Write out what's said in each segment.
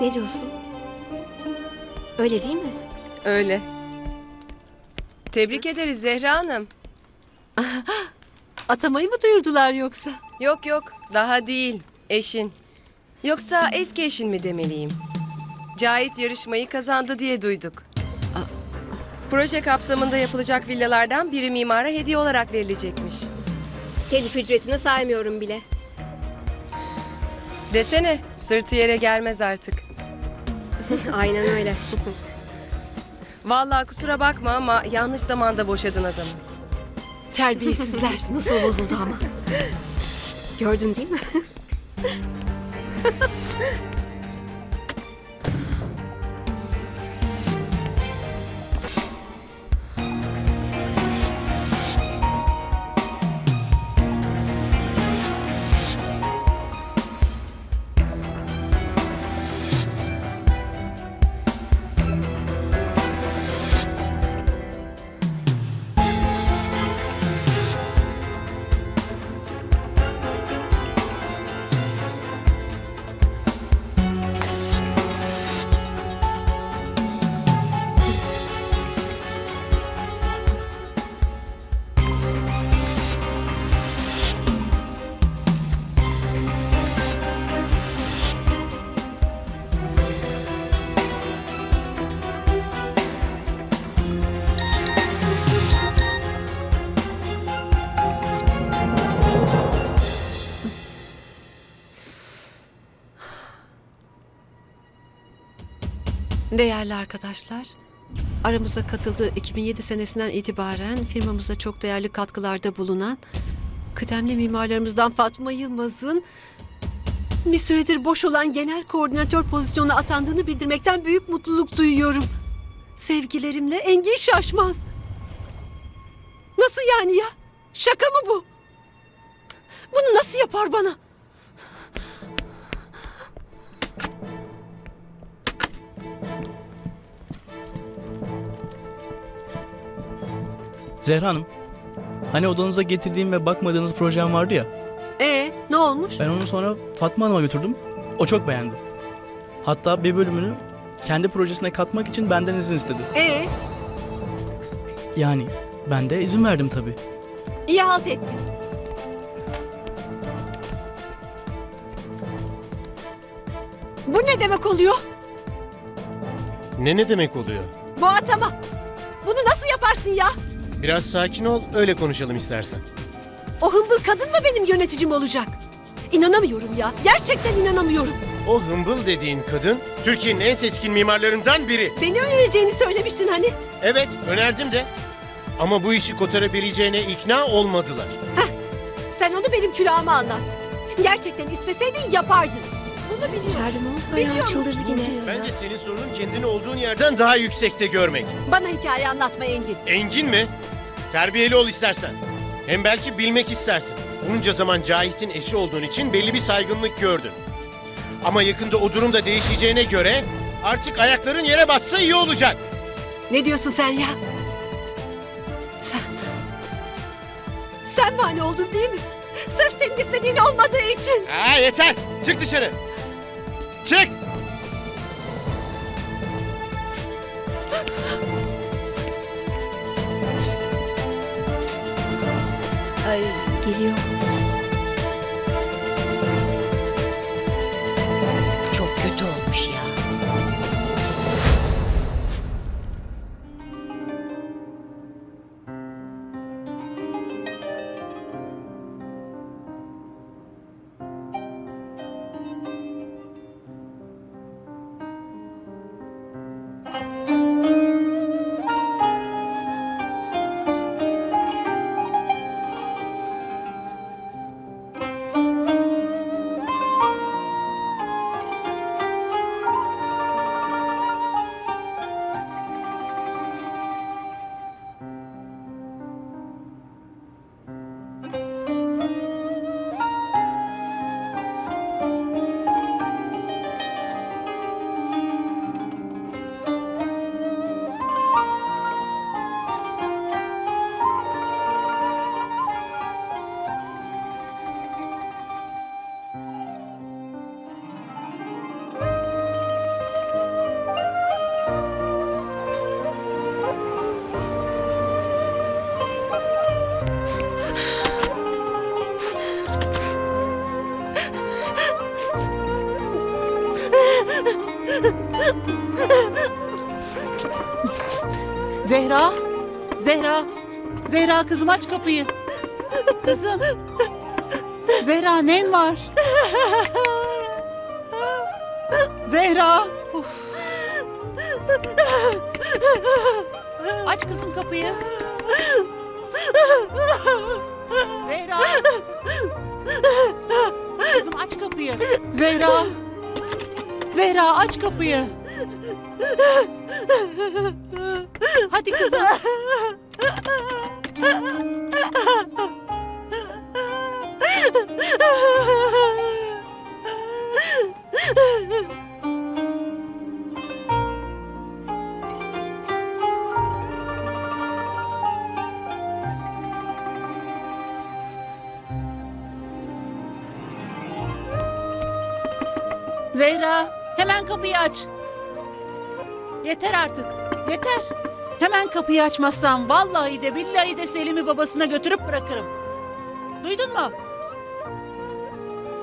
Ne diyorsun? Öyle değil mi? Öyle. Tebrik ederiz Zehra Hanım. Atamayı mı duyurdular yoksa? Yok yok daha değil eşin. Yoksa eski eşin mi demeliyim? Cahit yarışmayı kazandı diye duyduk. Proje kapsamında yapılacak villalardan biri mimara hediye olarak verilecekmiş. Telif ücretini saymıyorum bile. Desene sırtı yere gelmez artık. Aynen öyle. Vallahi kusura bakma ama yanlış zamanda boşadın adamı. Terbiyesizler. Nasıl bozuldu ama. Gördün değil mi? Değerli arkadaşlar, aramıza katıldığı 2007 senesinden itibaren firmamıza çok değerli katkılarda bulunan kıdemli mimarlarımızdan Fatma Yılmaz'ın bir süredir boş olan genel koordinatör pozisyonuna atandığını bildirmekten büyük mutluluk duyuyorum. Sevgilerimle Engin Şaşmaz. Nasıl yani ya? Şaka mı bu? Bunu nasıl yapar bana? Zehra Hanım, hani odanıza getirdiğim ve bakmadığınız projem vardı ya. Ee, ne olmuş? Ben onu sonra Fatma Hanım'a götürdüm. O çok beğendi. Hatta bir bölümünü kendi projesine katmak için benden izin istedi. Ee, Yani ben de izin verdim tabii. iyi halt ettin. Bu ne demek oluyor? Ne ne demek oluyor? Bu atama. Bunu nasıl yaparsın ya? Biraz sakin ol, öyle konuşalım istersen. O hımbıl kadın mı benim yöneticim olacak? İnanamıyorum ya. Gerçekten inanamıyorum. O hımbıl dediğin kadın, Türkiye'nin en seçkin mimarlarından biri. Beni önereceğini söylemiştin hani. Evet, önerdim de. Ama bu işi kotarabileceğine ikna olmadılar. Sen onu benim külahıma anlat. Gerçekten isteseydin yapardın. Bunu biliyorum. İçeride ne oldu? Ayağı Biliyorum. çıldırdı yine. Bence senin sorunun kendini olduğun yerden daha yüksekte görmek. Bana hikaye anlatma Engin. Engin mi? Terbiyeli ol istersen. Hem belki bilmek istersin. Bunca zaman Cahit'in eşi olduğun için belli bir saygınlık gördün. Ama yakında o durum da değişeceğine göre artık ayakların yere bassa iyi olacak. Ne diyorsun sen ya? Sen... Sen mani oldun değil mi? Sırf senin istediğin olmadığı için. Ha yeter. Çık dışarı. Çık. Ay Geliyor. Zehra! Zehra! Zehra kızım aç kapıyı. Kızım. Zehra nen var? Zehra! Uf. Aç kızım kapıyı. Zehra! Kızım aç kapıyı. Zehra! Zehra aç kapıyı. Hadi kızım. Zehra hemen kapıyı aç. Yeter artık. Yeter. Hemen kapıyı açmazsam vallahi de billahi de Selim'i babasına götürüp bırakırım. Duydun mu?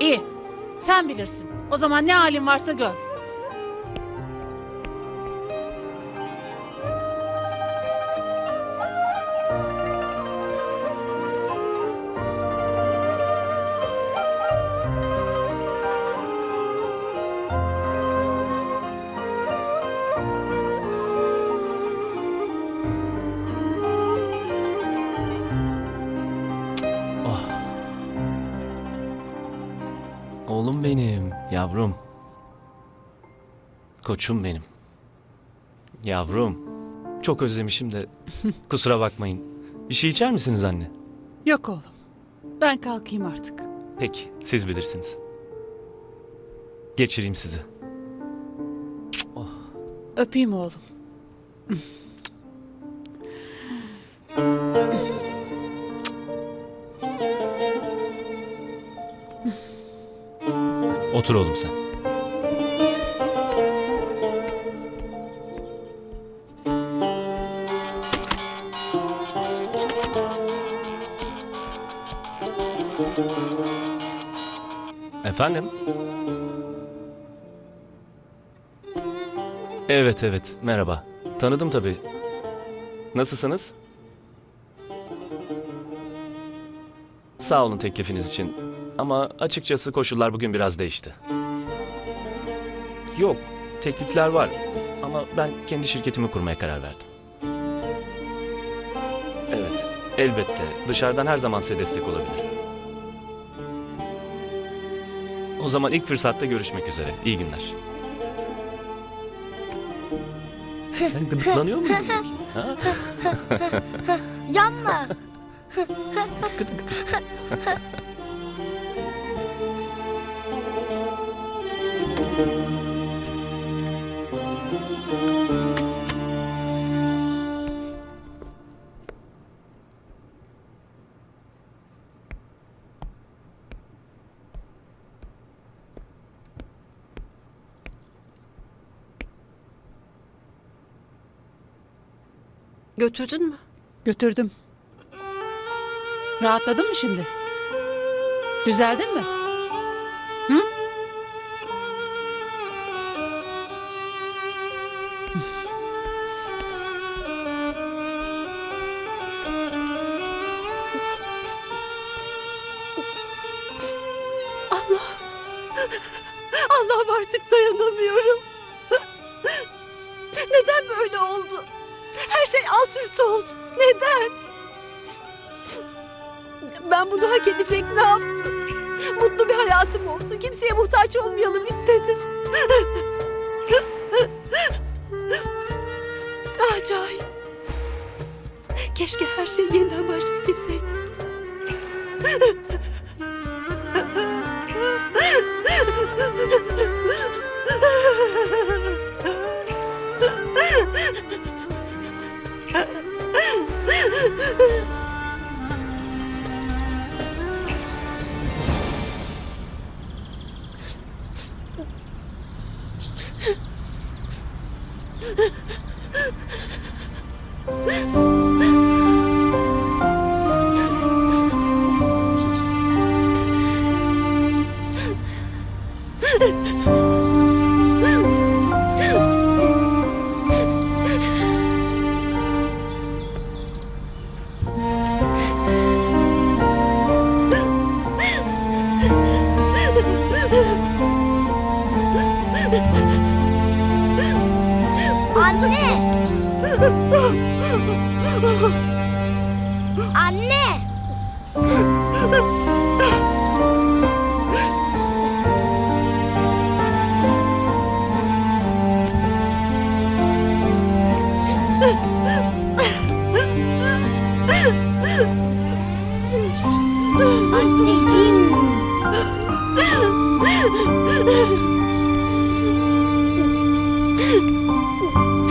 İyi. Sen bilirsin. O zaman ne halin varsa gör. Yavrum. Koçum benim. Yavrum. Çok özlemişim de kusura bakmayın. Bir şey içer misiniz anne? Yok oğlum. Ben kalkayım artık. Peki, siz bilirsiniz. Geçireyim sizi. Öpeyim oğlum. Otur oğlum sen. Efendim? Evet evet merhaba. Tanıdım tabii. Nasılsınız? Sağ olun teklifiniz için. Ama açıkçası koşullar bugün biraz değişti. Yok, teklifler var. Ama ben kendi şirketimi kurmaya karar verdim. Evet, elbette. Dışarıdan her zaman size destek olabilirim. O zaman ilk fırsatta görüşmek üzere. İyi günler. Sen gıdıklanıyor muydun? Ha? Yanma. Götürdün mü? Götürdüm. Rahatladın mı şimdi? Düzeldin mi? nasıl oldu? Neden? Ben bunu hak edecek ne yaptım? Mutlu bir hayatım olsun. Kimseye muhtaç olmayalım istedim. ah Cahit. Keşke her şeyi yeniden başlayabilseydim. Ha 안돼 안내